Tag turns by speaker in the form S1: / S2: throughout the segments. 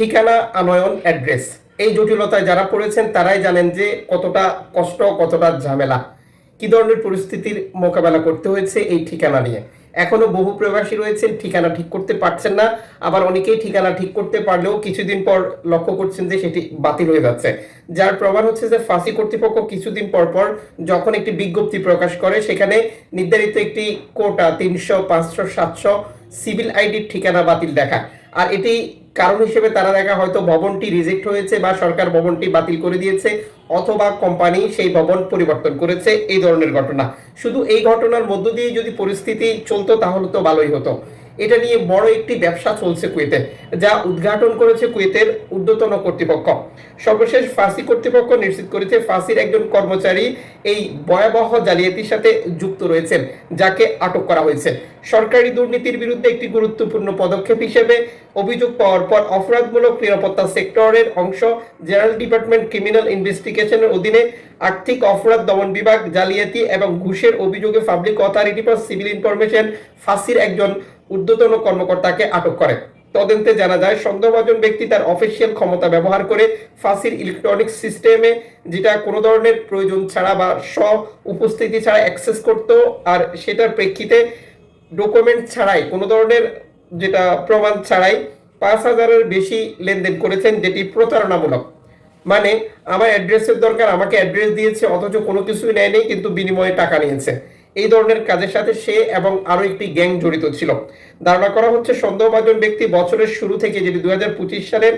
S1: ঠিকানা, আনয়ন অ্যাড্রেস এই জটিলতায় যারা পড়েছেন, তারাই জানেন যে কতটা কষ্ট, কতটা ঝামেলা। কি ধরনের পরিস্থিতির মোকাবেলা করতে হয়েছে এই ঠিকানা নিয়ে? এখনও বহু প্রবাসী রয়েছেন, ঠিকানা ঠিক করতে পারছেন না। আবার অনেকেই ঠিকানা ঠিক করতে পারলেও কিছুদিন পর লক্ষ্য করছেন যে সেটি বাতিল হয়ে যাচ্ছে। যার প্রমাণ হচ্ছে যে ফাঁসি কর্তৃপক্ষ কিছুদিন পর পর যখন একটি বিজ্ঞপ্তি প্রকাশ করে, সেখানে নির্ধারিত একটি কোটা তিনশো, পাঁচশো, সাতশো সিভিল আইডির ঠিকানা বাতিল দেখায়। আর এটি কারণ হিসেবে তারা দেখা হয়তো ভবনটি রিজেক্ট হয়েছে বা সরকার ভবনটি বাতিল করে দিয়েছে, অথবা কোম্পানি সেই ভবন পরিবর্তন করেছে, এই ধরনের ঘটনা। শুধু এই ঘটনার মধ্য দিয়ে যদি পরিস্থিতি চলতো, তাহলে তো ভালোই হতো। এটা নিয়ে বড় একটি ব্যবসা চলছে কুয়েতে, যা উদ্ঘাটন করেছে কুয়েতের ঊর্ধ্বতন কর্তৃপক্ষ। সর্বশেষ ফাঁসি কর্তৃপক্ষ নিশ্চিত করেছে ফাঁসির একজন কর্মচারী এই ভয়াবহ জালিয়াতির সাথে যুক্ত রয়েছেন, যাকে আটক করা হয়েছে। সরকারি দুর্নীতির বিরুদ্ধে একটি গুরুত্বপূর্ণ পদক্ষেপ হিসেবে অভিযোগ পাওয়ার পর অপরাধমূলক নিরাপত্তা সেক্টরের অংশ জেনারেল ডিপার্টমেন্ট ক্রিমিনাল ইনভেস্টিগেশনের অধীনে আর্থিক অপরাধ দমন বিভাগ, জালিয়াতি এবং ঘুষের অভিযোগে public authority for civil information ফাঁসির একজন ঊর্ধ্বতন কর্মকর্তাকে আটক করে। তদন্তে জানা যায়, সন্দেহভাজন ব্যক্তি তার অফিসিয়াল ক্ষমতা ব্যবহার করে ফাঁসির ইলেকট্রনিক সিস্টেমে, যেটা কোনো ধরনের প্রয়োজন ছাড়া বা স্ব উপস্থিতি ছাড়া অ্যাক্সেস করতো, আর সেটার প্রেক্ষিতে ডকুমেন্ট ছাড়াই, কোনো ধরনের যেটা প্রমাণ ছাড়াই পাঁচ হাজারের বেশি লেনদেন করেছেন, যেটি প্রতারণামূলক। মানে আমার অ্যাড্রেসের দরকার, আমাকে অ্যাড্রেস দিয়েছে, অথচ কোনো কিছুই নেয়নি, কিন্তু বিনিময়ে টাকা নিয়েছে। এই ধরনের কাজের সাথে সে এবং আরও একটি গ্যাং জড়িত ছিল। ধারণা করা হচ্ছে সন্দেহভাজন ব্যক্তি বছরের শুরু থেকে যেটি দুই সালের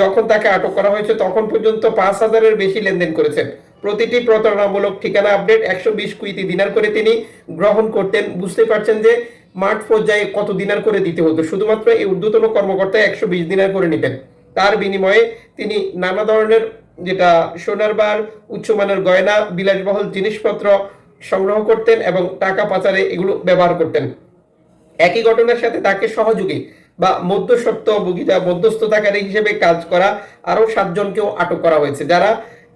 S1: যখন তাকে আটক করা হয়েছে, তখন পর্যন্ত পাঁচ হাজারের বেশি লেনদেন করেছেন। প্রতিটি প্রতারণামূলক ঠিকানা আপডেট, একশো বিশ কুইতি দিনার করে তিনি গ্রহণ করতেন। বুঝতে পারছেন যে মাঠ পর্যায়ে কত দিনার করে দিতে হতো। শুধুমাত্র এই ঊর্ধ্বতন কর্মকর্তা একশো বিশ দিনার করে নিতেন। তার বিনিময়ে তিনি নানা ধরনের যেটা সোনার বার, উচ্চমানের গয়না, বিলাসবহুল জিনিসপত্র সংগ্রহ করতেন এবং টাকা পাচারে এগুলো ব্যবহার করতেন। একই ঘটনার সাথে তাকে সহযোগী বা মধ্যস্বত্ব মধ্যস্বত্বভোগীরা মধ্যস্থতাকারী হিসেবে কাজ করা আরও সাতজনকেও আটক করা হয়েছে, যারা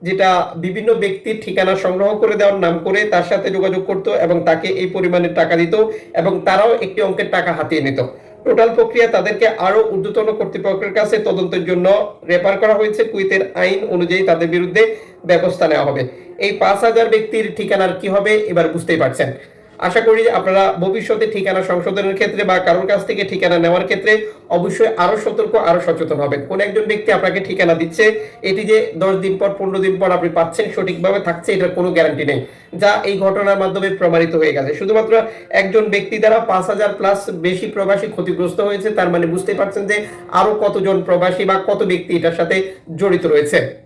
S1: যেটা বিভিন্ন ব্যক্তির ঠিকানা সংগ্রহ করে দেওয়ার নাম করে তার সাথে যোগাযোগ করত এবং তাকে এই পরিমাণের টাকা দিত এবং তারাও একটি অঙ্কের টাকা হাতিয়ে নিত। টোটাল প্রক্রিয়া তাদেরকে আরও ঊর্ধ্বতন কর্তৃপক্ষের কাছে তদন্তের জন্য রেফার করা হয়েছে। কুয়েতের আইন অনুযায়ী তাদের বিরুদ্ধে ব্যবস্থা নেওয়া হবে। এই পাঁচ হাজার ব্যক্তির ঠিকানার কি হবে, এবার বুঝতেই পারছেন। আশা করি আপনারা ভবিষ্যতে ঠিকানা সংশোধনের ক্ষেত্রে বা কারোর কাছ থেকে ঠিকানা নেওয়ার ক্ষেত্রে অবশ্যই আরও সতর্ক, আরও সচেতন হবেন। কোন একজন ব্যক্তি আপনাকে ঠিকানা দিচ্ছে, এটি যে দশ দিন পর, পনেরো দিন পর আপনি পাচ্ছেন, সঠিকভাবে থাকছে, এটার কোনো গ্যারান্টি নেই, যা এই ঘটনার মাধ্যমে প্রমাণিত হয়ে গেছে। শুধুমাত্র একজন ব্যক্তি দ্বারা পাঁচ হাজার প্লাস বেশি প্রবাসী ক্ষতিগ্রস্ত হয়েছে, তার মানে বুঝতে পারছেন যে আরও কতজন প্রবাসী বা কত ব্যক্তি এটার সাথে জড়িত রয়েছে।